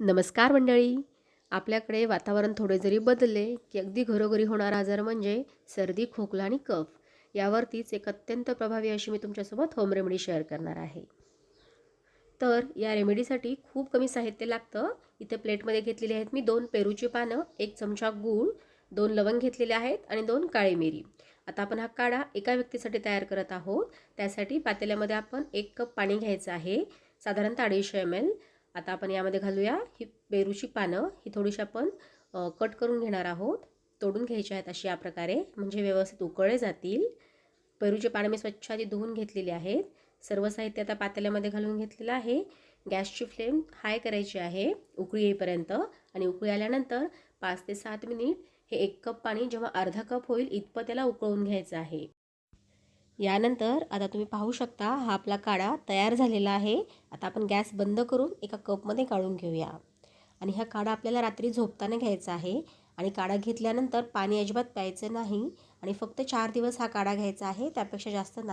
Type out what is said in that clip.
नमस्कार मंडळी. आपल्याकडे वातावरण थोडे जरी बदलले की अगदी घरोघरी होणारा आजार म्हणजे सर्दी खोकला आणि कफ यावरतीच एक अत्यंत प्रभावी अशी मी तुमच्यासोबत होम रेमेडी शेअर करणार आहे. तर या रेमेडीसाठी खूप कमी साहित्य लागतं. इथे प्लेटमध्ये घेतलेली आहेत मी दोन पेरूची पानं एक चमचा गूळ दोन लवंग घेतलेले आहेत आणि दोन काळी मिरी. आता आपण हा काढा. एका व्यक्तीसाठी तयार करत आहोत. त्यासाठी पातेल्यामध्ये आपण एक कप पाणी घ्यायचं आहे. साधारणतः अडीचशे एम एल आता आपण यामध्ये घालूया ही पेरूची पानं. ही थोडीशी आपण कट करून घेणार आहोत. तोडून घ्यायची आहेत अशी या प्रकारे. म्हणजे व्यवस्थित उकळले जातील. पेरूचे पानं मी स्वच्छ आधी धुवून घेतलेली आहेत. सर्व साहित्य आता पातेल्यामध्ये घालून घेतलेलं आहे. गॅसची फ्लेम हाय करायची आहे उकळी येईपर्यंत. आणि उकळी आल्यानंतर पाच ते सात मिनिट हे एक कप पाणी जेव्हा अर्धा कप होईल इतपत त्याला उकळून घ्यायचं आहे. यानंतर आता तुम्ही पाहू शकता हा आपला काढा तयार झालेला आहे. आता आपण गॅस बंद करून एका कपमध्ये काढून घेऊया. आणि हा काढा आपल्याला रात्री झोपताना घ्यायचा आहे. आणि काढा घेतल्यानंतर पाणी अजिबात प्यायचं नाही. आणि फक्त चार दिवस हा काढा घ्यायचा आहे. त्यापेक्षा जास्त नाही.